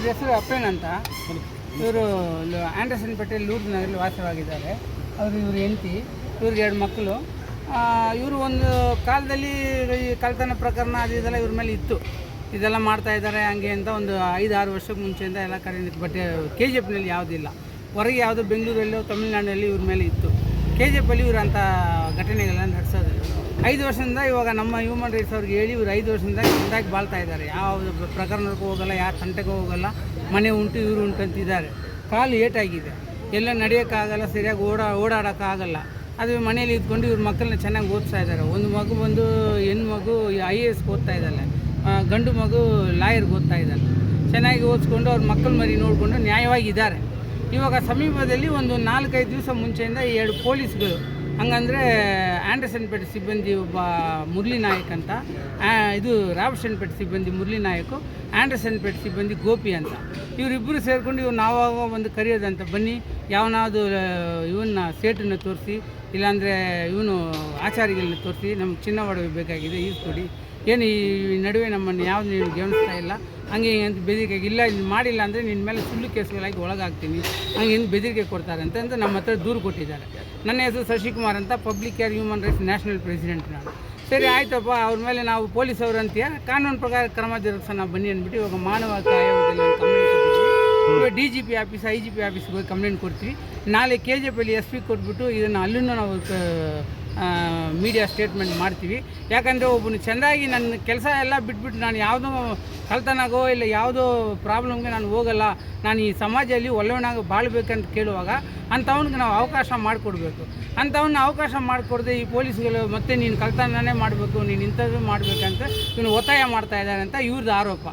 ಅಪ್ಪೇನ್ ಅಂತ. ಇವರು ಆಂಡರ್ಸನ್ ಪೇಟೆ ಲೂರ್ನಗರಲ್ಲಿ ವಾಸವಾಗಿದ್ದಾರೆ. ಅವರು ಇವರು ಹೆಂಡತಿ, ಇವ್ರಿಗೆ ಎರಡು ಮಕ್ಕಳು. ಇವರು ಒಂದು ಕಾಲದಲ್ಲಿ ಈ ಕಳ್ತನ ಪ್ರಕರಣ ಅದು ಇದೆಲ್ಲ ಇವ್ರ ಮೇಲೆ ಇತ್ತು. ಇದೆಲ್ಲ ಮಾಡ್ತಾ ಇದ್ದಾರೆ ಹಂಗೆ ಅಂತ ಒಂದು ಐದು ಆರು ವರ್ಷಕ್ಕೆ ಮುಂಚೆಯಿಂದ ಎಲ್ಲ ಕಡೆ ಬಟ್ ಕೆ ಜಿ ಎಫ್ನಲ್ಲಿ ಯಾವುದಿಲ್ಲ ಹೊರಗೆ ಯಾವುದು ಬೆಂಗಳೂರಲ್ಲೋ ತಮಿಳುನಾಡಲ್ಲಿ ಇವ್ರ ಮೇಲೆ ಇತ್ತು. ಕೆ ಜಿ ಎಫಲ್ಲಿ ಇವರು ಅಂಥ ಘಟನೆಗಳನ್ನ ನಡೆಸೋದು ಐದು ವರ್ಷದಿಂದ ಇವಾಗ ನಮ್ಮ ಹ್ಯೂಮನ್ ರೈಟ್ಸ್ ಅವ್ರಿಗೆ ಹೇಳಿ ಇವ್ರು ಐದು ವರ್ಷದಿಂದ ಚೆಂದಾಗಿ ಬಾಳ್ತಾ ಇದ್ದಾರೆ. ಯಾವ ಪ್ರಕರಣಕ್ಕೂ ಹೋಗಲ್ಲ, ಯಾವ ತಂಟೆಗೂ ಹೋಗಲ್ಲ. ಮನೆ ಉಂಟು, ಇವರು ಉಂಟು ಅಂತಿದ್ದಾರೆ. ಕಾಲು ಏಟಾಗಿದೆ. ಎಲ್ಲ ನಡೆಯೋಕ್ಕಾಗಲ್ಲ, ಸರಿಯಾಗಿ ಓಡಾ, ಓಡಾಡೋಕ್ಕಾಗಲ್ಲ. ಅದು ಮನೇಲಿ ಇದ್ಕೊಂಡು ಇವ್ರ ಮಕ್ಕಳನ್ನ ಚೆನ್ನಾಗಿ ಓದಿಸ್ತಾ ಇದ್ದಾರೆ. ಒಂದು ಮಗು ಬಂದು ಹೆಣ್ಣು ಮಗು ಐ ಎ ಎಸ್ ಓದ್ತಾ ಇದ್ದಾಳೆ. ಗಂಡು ಮಗು ಲಾಯರ್ಗೆ ಓದ್ತಾ ಇದ್ದಾರೆ ಚೆನ್ನಾಗಿ ಓದಿಸ್ಕೊಂಡು ಅವ್ರ ಮಕ್ಕಳ ಮರಿ ನೋಡಿಕೊಂಡು ನ್ಯಾಯವಾಗಿದ್ದಾರೆ. ಇವಾಗ ಸಮೀಪದಲ್ಲಿ ಒಂದು ನಾಲ್ಕೈದು ದಿವಸ ಮುಂಚೆಯಿಂದ ಎರಡು ಪೊಲೀಸ್ಗಳು ಹಂಗಂದರೆ ಆಂಡರ್ಸನ್ ಪೇಟೆ ಸಿಬ್ಬಂದಿ ಒಬ್ಬ ಮುರಳಿ ನಾಯಕ್ ಅಂತ. ಇದು ರಾಮಶನ್ಪೇಟೆ ಸಿಬ್ಬಂದಿ ಮುರಳಿ ನಾಯಕು, ಆಂಡರ್ಸನ್ ಪೇಟೆ ಸಿಬ್ಬಂದಿ ಗೋಪಿ ಅಂತ. ಇವರಿಬ್ಬರು ಸೇರಿಕೊಂಡು ಇವ್ರು ನಾವಾಗ ಒಂದು ಕರೆಯೋದಂತ. ಬನ್ನಿ, ಯಾವನಾದ್ರು ಇವನ್ನ ಸೇಟನ್ನು ತೋರಿಸಿ, ಇಲ್ಲಾಂದರೆ ಇವನು ಆಚಾರಿಗಳನ್ನ ತೋರಿಸಿ, ನಮ್ಗೆ ಚಿನ್ನ ಒಡವೆ ಬೇಕಾಗಿದೆ ಈಸ್ಕೊಡಿ ಏನು ಈ ನಡುವೆ ನಮ್ಮನ್ನು ಯಾವ್ದು ನೀವು ಗಮನಿಸ್ತಾ ಇಲ್ಲ. ಹಂಗೆ ಅಂತ ಬೆದರಿಕೆ ಇಲ್ಲ ಇದು ಮಾಡಿಲ್ಲ ಅಂದರೆ ನಿನ್ನ ಮೇಲೆ ಸುಳ್ಳು ಕೇಸುಗಳಾಗಿ ಒಳಗಾಗ್ತೀನಿ. ಹಂಗೆ ಹಿಂಗೆ ಬೆದರಿಕೆ ಕೊಡ್ತಾರೆ ಅಂತ ಅಂತ ನಮ್ಮ ಹತ್ರ ದೂರು ಕೊಟ್ಟಿದ್ದಾರೆ. ನನ್ನ ಹೆಸರು ಶಶಿಕುಮಾರ್ ಅಂತ public care human rights national president ನಾನು. ಸರಿ, ಆಯ್ತಪ್ಪ, ಅವ್ರ ಮೇಲೆ ನಾವು ಪೊಲೀಸ್ ಅವರು ಅಂತೀಯ ಕಾನೂನು ಪ್ರಕಾರ ಕ್ರಮ ಜರುಗಿಸೋಣ ಬನ್ನಿ ಅಂದ್ಬಿಟ್ಟು ಇವಾಗ ಮಾನವ ಆಯೋಗದಲ್ಲಿ ಕಂಪ್ಲೇಂಟ್ ಇವಾಗ D G P office I G P ಆಫೀಸ್ಗೆ ಹೋಗಿ ಕಂಪ್ಲೇಂಟ್ ಕೊಡ್ತೀವಿ. ನಾಳೆ K G P S P ಕೊಟ್ಬಿಟ್ಟು ಇದನ್ನು ಅಲ್ಲೂ ನಾವು ಮೀಡಿಯಾ ಸ್ಟೇಟ್ಮೆಂಟ್ ಮಾಡ್ತೀವಿ. ಯಾಕಂದರೆ ಒಬ್ಬನು ಚೆಂದಾಗಿ ನನ್ನ ಕೆಲಸ ಎಲ್ಲ ಬಿಟ್ಬಿಟ್ಟು ನಾನು ಯಾವುದೋ ಕಳ್ತನಾಗೋ ಇಲ್ಲ ಯಾವುದೋ ಪ್ರಾಬ್ಲಮ್ಗೆ ನಾನು ಹೋಗಲ್ಲ, ನಾನು ಈ ಸಮಾಜದಲ್ಲಿ ಒಳ್ಳೆಯವನಾಗ ಬಾಳ್ಬೇಕಂತ ಕೇಳುವಾಗ ಅಂಥವನಿಗೆ ನಾವು ಅವಕಾಶ ಮಾಡಿಕೊಡ್ಬೇಕು. ಅಂಥವನ್ನ ಅವಕಾಶ ಮಾಡಿಕೊಡದೆ ಈ ಪೊಲೀಸ್ಗಳು ಮತ್ತೆ ನೀನು ಕಳ್ತನನೇ ಮಾಡಬೇಕು, ನೀನು ಇಂಥದ್ದು ಮಾಡಬೇಕಂತ ಇವನು ಒತ್ತಾಯ ಮಾಡ್ತಾ ಇದ್ದಾರೆ ಅಂತ ಇವ್ರದ್ದು ಆರೋಪ.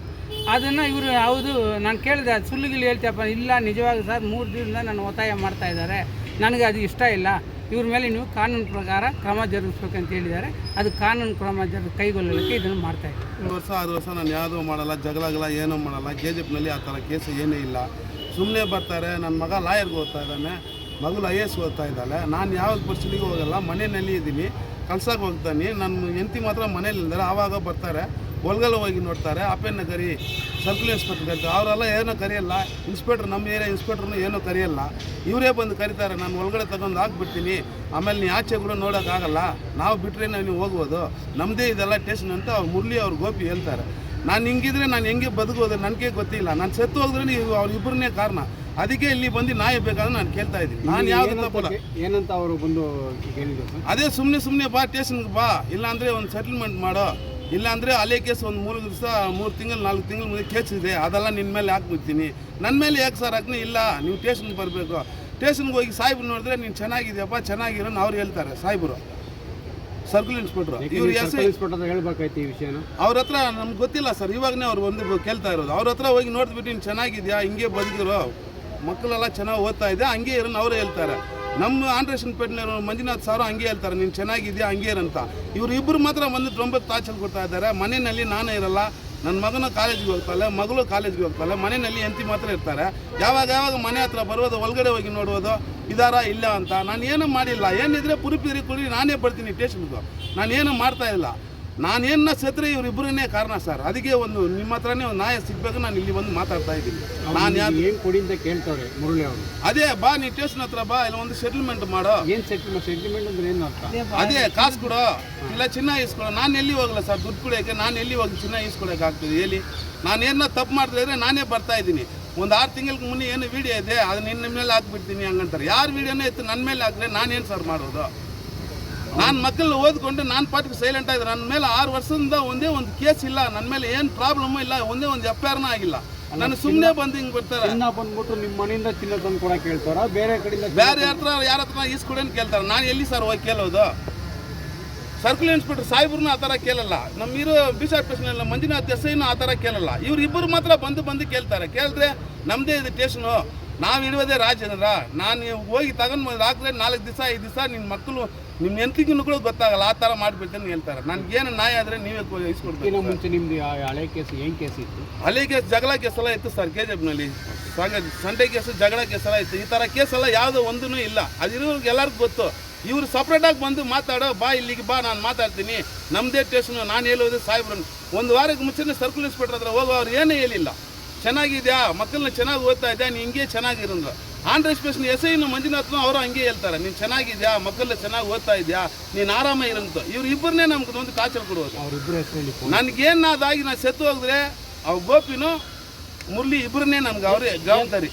ಅದನ್ನು ಇವರು ಯಾವುದು ನಾನು ಕೇಳಿದೆ, ಅದು ಸುಳ್ಳುಗಿಲ್ಲಿ ಹೇಳ್ತೀಯಪ್ಪ, ಇಲ್ಲ ನಿಜವಾಗಿ ಸರ್, ಮೂರು ದಿನದಿಂದ ನಾನು ಒತ್ತಾಯ ಮಾಡ್ತಾ ಇದ್ದಾರೆ. ನನಗೆ ಅದು ಇಷ್ಟ ಇಲ್ಲ. ಇವ್ರ ಮೇಲೆ ನೀವು ಕಾನೂನು ಪ್ರಕಾರ ಕ್ರಮ ಜರುಗಿಸ್ಬೇಕಂತ ಹೇಳಿದ್ದಾರೆ. ಅದು ಕಾನೂನು ಕ್ರಮ ಜರು, ಕೈಗೊಳ್ಳಲಿಕ್ಕೆ ಇದನ್ನು ಮಾಡ್ತಾ ಒಂದು ವರ್ಷ ಆರು ವರ್ಷ ನಾನು ಯಾವುದೂ ಮಾಡಲ್ಲ ಜಗಳಗಳ ಏನೂ ಮಾಡಲ್ಲ. ಕೆ ಜಿ ಪಿನಲ್ಲಿ ಆ ಥರ ಕೇಸು ಏನೂ ಇಲ್ಲ. ಸುಮ್ಮನೆ ಬರ್ತಾರೆ. ನನ್ನ ಮಗ ಲಾಯರ್ಗೆ ಓದ್ತಾ ಇದ್ದಾನೆ. ಮಗಳು ಐ ಎಸ್ ಓದ್ತಾ ಇದ್ದಾಳೆ. ನಾನು ಯಾವ ಪರಿಸ್ಥಿತಿಗೂ ಹೋಗಲ್ಲ. ಮನೆಯಲ್ಲಿ ಇದ್ದೀನಿ ಕಲ್ಸಕ್ಕೆ ಹೋಗ್ತಾನೆ. ನನ್ನ ಹೆಂಡತಿ ಮಾತ್ರ ಮನೇಲಿ ಆವಾಗ ಬರ್ತಾರೆ. ಒಳಗಲ್ಲ ಹೋಗಿ ನೋಡ್ತಾರೆ. ಅಪ್ಪನ ಕರಿ ಸರ್ಕಲ್ ಇನ್ಸ್ಪೆಕ್ಟರ್ ಕರಿತಾರೆ ಅವರೆಲ್ಲ ಏನೋ ಕರೆಯಲ್ಲ. ಇನ್ಸ್ಪೆಕ್ಟರ್ ನಮ್ಮ ಏರಿಯಾ ಇನ್ಸ್ಪೆಕ್ಟ್ರನ್ನು ಏನೂ ಕರೆಯಲ್ಲ. ಇವರೇ ಬಂದು ಕರೀತಾರೆ. ನಾನು ಒಳಗಡೆ ತಗೊಂಡು ಹಾಕ್ಬಿಡ್ತೀನಿ. ಆಮೇಲೆ ನೀ ಆಚೆ ಕೂಡ ನೋಡೋಕ್ಕಾಗಲ್ಲ ನಾವು ಬಿಟ್ಟರೆ ನೀವು ಹೋಗ್ಬೋದು. ನಮ್ಮದೇ ಇದೆಲ್ಲ ಟೇಷನ್ ಅಂತ ಅವ್ರು ಮುರಳಿ ಅವ್ರು ಗೋಪಿ ಹೇಳ್ತಾರೆ. ನಾನು ಹಿಂಗಿದ್ರೆ ನಾನು ಹೆಂಗೆ ಬದುಕೋದು ನನಗೆ ಗೊತ್ತಿಲ್ಲ. ನಾನು ಸತ್ತು ಹೋದ್ರೆ ನೀವು ಅವ್ರಿಬ್ಬರನ್ನೇ ಕಾರಣ. ಅದಕ್ಕೆ ಇಲ್ಲಿ ಬಂದು ನಾಯಿ ಬೇಕಾದ್ರೆ ನಾನು ಕೇಳ್ತಾ ಇದ್ದೀನಿ. ನಾನು ಯಾವ್ದು ಏನಂತ ಅವರು ಬಂದು ಅದೇ ಸುಮ್ಮನೆ ಸುಮ್ಮನೆ ಬಾ ಟೇಷನ್ಗೆ ಬಾ. ಇಲ್ಲಾಂದರೆ ಒಂದು ಸೆಟಲ್ಮೆಂಟ್ ಮಾಡೋ. ಇಲ್ಲಾಂದರೆ ಅಲೆ ಕೇಸ್ ಒಂದು ಮೂರು ದಿವಸ ಮೂರು ತಿಂಗಳು ನಾಲ್ಕು ತಿಂಗಳು ಮುಂದೆ ಕೇಸ್ ಇದೆ. ಅದೆಲ್ಲ ನಿನ್ನ ಮೇಲೆ ಹಾಕ್ಬಿಡ್ತೀನಿ ನನ್ನ ಮೇಲೆ ಯಾಕೆ ಸರ್ ಹಾಕ್ನಿ ಇಲ್ಲ ನೀವು ಟೇಷನ್ಗೆ ಬರಬೇಕು. ಸ್ಟೇಷನ್ಗೆ ಹೋಗಿ ಸಾಹೇಬ್ರು ನೋಡಿದ್ರೆ ನೀನು ಚೆನ್ನಾಗಿದೆಯಪ್ಪ ಚೆನ್ನಾಗಿರೋ ಅವ್ರು ಹೇಳ್ತಾರೆ ಸಾಹೇಬರು. ಸರ್ಕಲ್ ಇನ್ಸ್ಪೆಕ್ಟ್ರು ಇವ್ರು ಎಸ್ ಇನ್ಸ್ಪೆಕ್ಟರ್ ಹೇಳ್ಬೇಕಾಯ್ತು ಈ ವಿಷಯನ? ಅವ್ರ ಹತ್ರ ನಮ್ಗೆ ಗೊತ್ತಿಲ್ಲ ಸರ್ ಇವಾಗನೇ ಅವ್ರು ಒಂದು ಕೇಳ್ತಾ ಇರೋದು. ಅವ್ರ ಹತ್ರ ಹೋಗಿ ನೋಡ್ಬಿಟ್ಟು ನೀನು ಚೆನ್ನಾಗಿದ್ಯಾ ಹಿಂಗೆ ಬದುಕಿರೋ? ಮಕ್ಕಳೆಲ್ಲ ಚೆನ್ನಾಗಿ ಓದ್ತಾ ಇದೆ ಹಂಗೆ ಇರೋನು ಅವರೇ ಹೇಳ್ತಾರೆ. ನಮ್ಮ ಆಂಡ್ರೇಷನ್ ಪೇಟ್ನವರು ಮಂಜುನಾಥ್ ಸಾರು ಹಂಗೆ ಹೇಳ್ತಾರೆ, ನೀನು ಚೆನ್ನಾಗಿದೆಯಾ, ಹಂಗೆ ಅಂತ. ಇವರು ಇಬ್ಬರು ಮಾತ್ರ ಒಂದು ತೊಂಬತ್ತು ತಾಚಲ್ ಕೊಡ್ತಾ ಇದ್ದಾರೆ. ಮನೆಯಲ್ಲಿ ನಾನೇ ಇರಲ್ಲ ನನ್ನ ಮಗನ ಕಾಲೇಜಿಗೆ ಹೋಗ್ತಾಳೆ, ಮಗಳು ಕಾಲೇಜಿಗೆ ಹೋಗ್ತಾಳೆ, ಮನೆಯಲ್ಲಿ ಎಂತಿ ಮಾತ್ರ ಇರ್ತಾರೆ. ಯಾವಾಗ ಯಾವಾಗ ಮನೆ ಹತ್ರ ಬರೋದು, ಒಳಗಡೆ ಹೋಗಿ ನೋಡೋದು, ಇದಾರ ಇಲ್ಲ ಅಂತ. ನಾನು ಏನೂ ಮಾಡಿಲ್ಲ. ಏನಿದ್ರೆ ಪುರುಪಿದ್ರೆ ಕುಡಿ ನಾನೇ ಬರ್ತೀನಿ ಟೇಷನ್ಗೂ ನಾನು ಏನೂ ಮಾಡ್ತಾ ಇಲ್ಲ. ನಾನೇನ ಸತ್ರೆ ಇವರಿಬ್ಬರನ್ನೇ ಕಾರಣ ಸರ್. ಅದಕ್ಕೆ ಒಂದು ನಿಮ್ಮ ಹತ್ರನೇ ಒಂದು ನ್ಯಾಯ ಸಿಗ್ಬೇಕು ನಾನು ಇಲ್ಲಿ ಬಂದು ಮಾತಾಡ್ತಾ ಇದ್ದೀನಿ. ನಾನು ಯಾರು ಏನು ಕೊಡಿ ಅಂತ ಕೇಳ್ತಾರೆ ಮುರಳಿ ಅವರು. ಅದೇ ಬಾ ನೀ ಸ್ಟೇಷನ್ ಹತ್ರ ಬಾ ಇಲ್ಲ ಒಂದು ಸೆಟಲ್ಮೆಂಟ್ ಮಾಡೋ. ಏನು ಸೆಟಲ್ಮೆಂಟ್ ಸೆಟಲ್ಮೆಂಟ್ ಅಂದ್ರೆ ಏನು ಅರ್ಥ? ಅದೇ ಕಾಸು ಕೊಡು. ಇಲ್ಲ ಚಿನ್ನ ಇಸ್ಕೊಳ್ಳೋ ನಾನು ಎಲ್ಲಿ ಹೋಗಲ್ಲ ಸರ್ ದುಡ್ಡು ಕೊಡೋಕ್ಕೆ? ನಾನು ಎಲ್ಲಿ ಹೋಗಿ ಚಿನ್ನ ಇಸ್ಕೊಳಕ್ಕೆ ಆಗ್ತದೆ? ಹೇಳಿ. ನಾನು ಏನೋ ತಪ್ಪು ಮಾಡ್ತಿದ್ರೆ ನಾನೇ ಬರ್ತಾ ಇದ್ದೀನಿ. ಒಂದು ಆರು ತಿಂಗಳಿಗೆ ಮುನ್ನೆ ಏನು ವಿಡಿಯೋ ಇದೆ ಅದು ನಿನ್ನ ಮೇಲೆ ಹಾಕ್ಬಿಡ್ತೀನಿ ಹಂಗಂತಾರೆ. ಯಾರು ವಿಡಿಯೋನೇ ಇತ್ತು ನನ್ನ ಮೇಲೆ ಹಾಕಿದ್ರೆ ನಾನೇನು ಸರ್ ಮಾಡೋದು? ನಾನು ಮಕ್ಕಳು ಓದ್ಕೊಂಡು ನಾನು ಪಾಟಿಗೆ ಸೈಲೆಂಟ್ ಆಗಿದೆ ನನ್ನ ಮೇಲೆ ಆರು ವರ್ಷದಿಂದ ಒಂದೇ ಒಂದು ಕೇಸ್ ಇಲ್ಲ ನನ್ನ ಮೇಲೆ ಏನು ಪ್ರಾಬ್ಲಮ್ ಇಲ್ಲ ಒಂದೇ ಒಂದು ಎಫ್ ಐ ಆರ್ನ ಆಗಿಲ್ಲ ನಾನು ಸುಮ್ಮನೆ ಬಂದು ಹಿಂಗೆ ಬರ್ತಾರೆ ಚಿನ್ನ ಬಂದ್ಬಿಟ್ಟು ನಿಮ್ಮ ಮನೆಯಿಂದ ಚಿನ್ನ ತಂದು ಕೂಡ ಕೇಳ್ತಾರ ಬೇರೆ ಕಡೆಯಿಂದ ಬೇರೆ ಹತ್ರ ಯಾರ ಹತ್ರ ಈಸ್ಕೊಡೇನು ಕೇಳ್ತಾರೆ? ನಾನು ಎಲ್ಲಿ ಸರ್ ಹೋಗಿ ಕೇಳೋದು? ಸರ್ಕಲ್ ಇನ್ಸ್ಪೆಕ್ಟರ್ ಸಾಹೇಬ್ರನ್ನ ಆ ಥರ ಕೇಳಲ್ಲ. ನಮ್ಮ ಇರೋ ಬಿಷಪ್ ಸ್ಟೇಷನ್ ಮಂಜುನಾಥ್ ಎಸ್ಐನು ಆ ಥರ ಕೇಳಲ್ಲ. ಇವ್ರು ಇಬ್ಬರು ಮಾತ್ರ ಬಂದು ಬಂದು ಕೇಳ್ತಾರೆ. ಕೇಳಿದ್ರೆ ನಮ್ಮದೇ ಇದು ಸ್ಟೇಷನು ನಾವು ಇಡುವುದೇ ರಾಜೇಂದ್ರ ನಾನು ಹೋಗಿ ತಗೊಂಡು ಹಾಕಿದ್ರೆ ನಾಲ್ಕು ದಿವಸ ಐದು ದಿವಸ ನಿನ್ನ ಮಕ್ಕಳು ನಿಮ್ಮ ಹೆಂಡತಿಗೂ ಕೂಡ ಗೊತ್ತಾಗಲ್ಲ. ಆ ಥರ ಮಾಡಿಬಿಡ್ತೇನೆ ಹೇಳ್ತಾರೆ. ನನಗೇನು ನಾಯಿ ಆದರೆ ನೀವೇ ಇಸ್ಕೊಡ್ತೀನಿ ಮುಂಚೆ ನಿಮ್ದು ಆ ಹಳೆ ಕೇಸ್ ಏನು ಕೇಸ್ ಇತ್ತು? ಹಳೆ ಕೇಸ್ ಜಗಳ ಕೇಸ್ ಎಲ್ಲ ಇತ್ತು ಸರ್ ಕೆ ಜಿ ಎಫ್ನಲ್ಲಿ ಸಂಡೆ ಕೇಸು ಜಗಳ ಕೇಸ್ ಎಲ್ಲ ಇತ್ತು. ಈ ಥರ ಕೇಸ್ ಎಲ್ಲ ಯಾವುದೋ ಒಂದೂ ಇಲ್ಲ. ಅದಿರೋರ್ಗೆ ಎಲ್ಲರಿಗೂ ಗೊತ್ತು. ಇವರು ಸಪ್ರೇಟಾಗಿ ಬಂದು ಮಾತಾಡೋ ಬಾ ಇಲ್ಲಿಗೆ ಬಾ ನಾನು ಮಾತಾಡ್ತೀನಿ. ನಮ್ಮದೇ ಸ್ಟೇಷನು ನಾನು ಹೇಳೋದು ಸಾಹೇಬ್ರನ್ನು ಒಂದು ವಾರಕ್ಕೆ ಮುಂಚೆನೇ ಸರ್ಕಲ್ ಇನ್ಸ್ಪೆಕ್ಟರ್ ಹತ್ರ ಹೋಗೋ ಅವ್ರು ಏನೂ ಹೇಳಿಲ್ಲ. ಚೆನ್ನಾಗಿದ್ಯಾ? ಮಕ್ಕಳನ್ನ ಚೆನ್ನಾಗಿ ಓದ್ತಾ ಇದ್ಯಾ? ನೀನು ಹಿಂಗೆ ಚೆನ್ನಾಗಿರಂದ್ರು ಆಂಧ್ರ ಎಕ್ಸ್ಪ್ರೆಸ್ನ ಎಸ್ ಐನು ಮಂಜುನಾಥ್ನು ಅವರು ಹಂಗೆ ಹೇಳ್ತಾರೆ. ನೀನು ಚೆನ್ನಾಗಿದ್ಯಾ? ಮಕ್ಕಳನ್ನ ಚೆನ್ನಾಗಿ ಓದ್ತಾ ಇದೆಯಾ? ನೀನು ಆರಾಮ ಇರಂತ ಇವ್ರು ಇಬ್ಬರನ್ನೇ ನಮ್ಗೆ ಒಂದು ಕಾಚಲ್ ಕೊಡುವುದು ನನಗೇನಾದಾಗಿ ನಾನು ಸೆತ್ತು ಹೋಗಿದ್ರೆ ಅವ್ರ ಗೋಪಿನೂ ಮುರಳಿ ಇಬ್ಬರನ್ನೇ ನಮ್ಗೆ ಅವರೇ ಜವಾಬ್ದಾರಿ.